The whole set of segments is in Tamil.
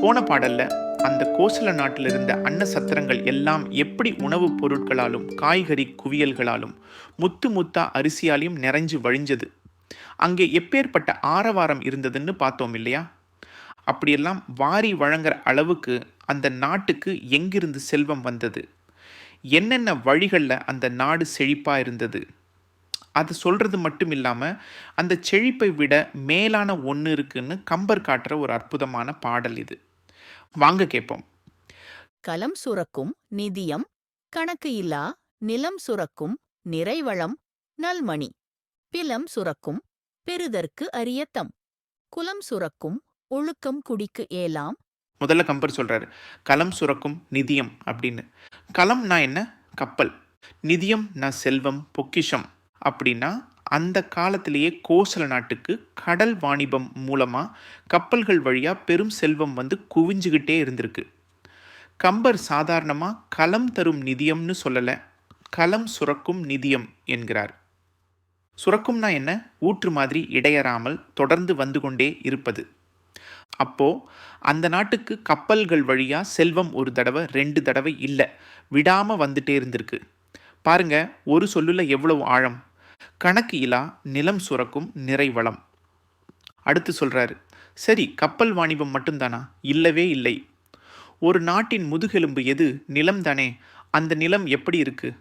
போன பாடல்ல அந்த கோசல நாட்டில் இருந்த அன்ன சத்திரங்கள் எல்லாம் எப்படி உணவுப் பொருட்களாலும் காய்கறி குவியல்களாலும் முத்து முத்தா அரிசியாலையும் நிறைஞ்சு வழிஞ்சது. அங்கே எப்பேற்பட்ட ஆரவாரம் இருந்ததுன்னு பார்த்தோம் இல்லையா? அப்படியெல்லாம் வாரி வழங்குற அளவுக்கு அந்த நாட்டுக்கு எங்கிருந்து செல்வம் வந்தது? என்னென்ன வழிகளில் அந்த நாடு செழிப்பாக இருந்தது? அது சொல்கிறது மட்டும் இல்லாமல் அந்த செழிப்பை விட மேலான ஒன்று இருக்குன்னு கம்பர் காட்டுற ஒரு அற்புதமான பாடல் இது. வாங்க கேட்போம் கலம் சுரக்கும் நிதியம் கணக்கு இல்லா நிலம் சுரக்கும் நிறைவளம் நல்மணி. பிலம் சுரக்கும் பெறுதற்கு அரியத்தம். குலம் சுரக்கும் ஒழுக்கம் குடிக்கு ஏலாம். முதல்ல கம்பர் சொல்கிறாரு களம் சுரக்கும் நிதியம் அப்படின்னு. களம்னா என்ன? கப்பல். நிதியம் நான் செல்வம் பொக்கிஷம். அப்படின்னா அந்த காலத்திலேயே கோசல நாட்டுக்கு கடல் வாணிபம் மூலமாக கப்பல்கள் வழியாக பெரும் செல்வம் வந்து குவிஞ்சுக்கிட்டே இருந்திருக்கு. கம்பர் சாதாரணமாக களம் தரும் நிதியம்னு சொல்லலை களம் சுரக்கும் நிதியம் என்கிறார். சுரக்கும்னா என்ன? ஊற்று மாதிரி இடையறாமல் தொடர்ந்து வந்து கொண்டே இருப்பது. அப்போ அந்த நாட்டுக்கு கப்பல்கள் வழியாக செல்வம் ஒரு தடவை ரெண்டு தடவை இல்லை விடாமல் வந்துட்டே இருந்திருக்கு. பாருங்க ஒரு சொல்லுல எவ்வளவு ஆழம்? கணக்கு இலா நிலம் சுரக்கும் நிறைவளம். அடுத்து சொல்றாரு சரி கப்பல் வாணிபம் மட்டும்தானா? இல்லவே இல்லை. ஒரு நாட்டின் முதுகெலும்பு எது? நிலம் தானே. அந்த நிலம் எப்படி இருக்கு?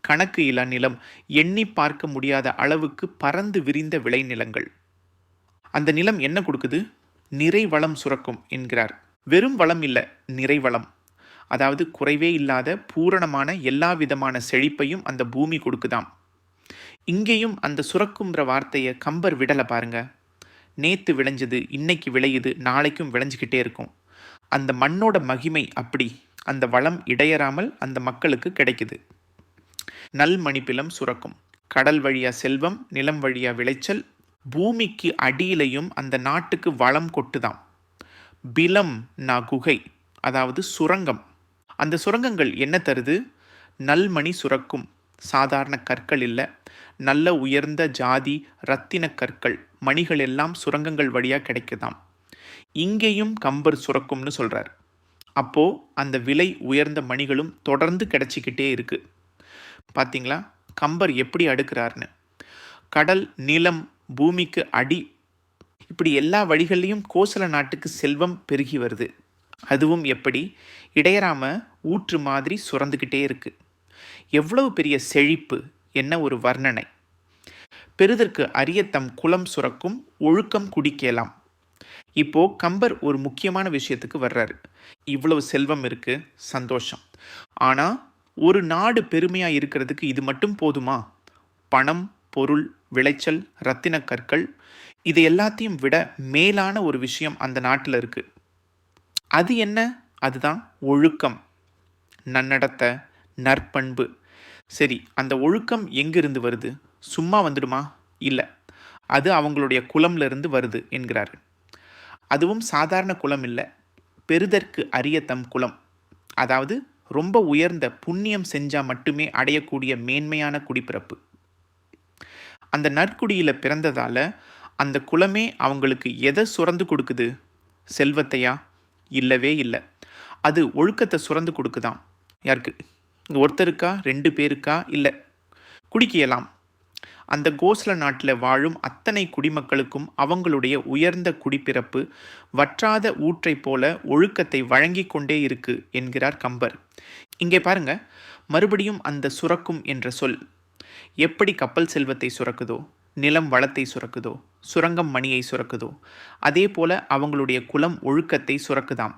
கணக்கு இலா நிலம் எண்ணி பார்க்க முடியாத அளவுக்கு பறந்து விரிந்த விளைநிலங்கள். அந்த நிலம் என்ன கொடுக்குது? நிறைவளம் சுரக்கும் என்கிறார். வெறும் வளம் இல்லை நிறைவளம். அதாவது குறைவே இல்லாத பூரணமான எல்லா விதமான செழிப்பையும் அந்த பூமி கொடுக்குதாம். இங்கேயும் அந்த சுரக்கும்ன்ற வார்த்தையை கம்பர் விடலை பாருங்க. நேத்து விளைஞ்சது இன்னைக்கு விளையுது நாளைக்கும் விளைஞ்சிக்கிட்டே இருக்கும். அந்த மண்ணோட மகிமை அப்படி அந்த வளம் இடையறாமல் அந்த மக்களுக்கு கிடைக்குது. நல் மணிப்பிலம் சுரக்கும் கடல் வழியா செல்வம் நிலம் வழியா விளைச்சல் பூமிக்கு அடியிலையும் அந்த நாட்டுக்கு வளம் கொட்டுதாம். பிலம் நா குகை அதாவது சுரங்கம். அந்த சுரங்கங்கள் என்ன தருது? நல்மணி சுரக்கும் சாதாரண கற்கள் இல்லை நல்ல உயர்ந்த ஜாதி ரத்தின கற்கள் மணிகள் எல்லாம் சுரங்கங்கள் வழியாக கிடைக்குதாம். இங்கேயும் கம்பர் சுரக்கும்னு சொல்கிறார் அப்போது அந்த விலை உயர்ந்த மணிகளும் தொடர்ந்து கிடைச்சிக்கிட்டே இருக்குது பார்த்தீங்களா கம்பர் எப்படி அடுக்கிறாருன்னு. கடல் நிலம் பூமிக்கு அடி இப்படி எல்லா வழிகள்லையும் கோசல நாட்டுக்கு செல்வம் பெருகி வருது. அதுவும் எப்படி? இடையராம ஊற்று மாதிரி சுரந்துக்கிட்டே இருக்குது எவ்வளவு பெரிய செழிப்பு என்ன ஒரு வர்ணனை? பெறுதற்கு அரிய தம் குலம் சுரக்கும் ஒழுக்கம் குடிக்கலாம். இப்போ கம்பர் ஒரு முக்கியமான விஷயத்துக்கு வர்றாரு. இவ்வளவு செல்வம் இருக்கு சந்தோஷம். ஆனா ஒரு நாடு பெருமையா இருக்கிறதுக்கு இது மட்டும் போதுமா? பணம் பொருள் விளைச்சல் ரத்தின கற்கள் இது எல்லாத்தையும் விட மேலான ஒரு விஷயம் அந்த நாட்டில் இருக்கு. அது என்ன? அதுதான் ஒழுக்கம். நன்னடத்தை நற்பண்பு. சரி அந்த ஒழுக்கம் எங்கிருந்து வருது? சும்மா வந்துடுமா? இல்லை. அது அவங்களுடைய குலம்லேருந்து வருது என்கிறார் அதுவும் சாதாரண குலம் இல்லை. பெறுதற்கு அரிய தம் குலம். அதாவது ரொம்ப உயர்ந்த புண்ணியம் செஞ்சால் மட்டுமே அடையக்கூடிய மேன்மையான குடிப்பிறப்பு. அந்த நற்குடியில் பிறந்ததால் அந்த குலமே அவங்களுக்கு எதை சுரந்து கொடுக்குது? செல்வத்தையா? இல்லவே இல்லை. அது ஒழுக்கத்தை சுரந்து கொடுக்குதாம். யாருக்கு? ஒருத்தருக்கா? ரெண்டு பேருக்கா? இல்லை. குடிக்கியலாம். அந்த கோசல நாட்டில் வாழும் அத்தனை குடிமக்களுக்கும் அவங்களுடைய உயர்ந்த குடிப்பிறப்பு வற்றாத ஊற்றைப் போல ஒழுக்கத்தை வழங்கி கொண்டே இருக்கு என்கிறார் கம்பர். இங்கே பாருங்க. மறுபடியும் அந்த சுரக்கும் என்ற சொல். எப்படி கப்பல் செல்வத்தை சுரக்குதோ நிலம் வளத்தை சுரக்குதோ சுரங்கம் மணியை சுரக்குதோ அதே போல அவங்களுடைய குலம் ஒழுக்கத்தை சுரக்குதாம்.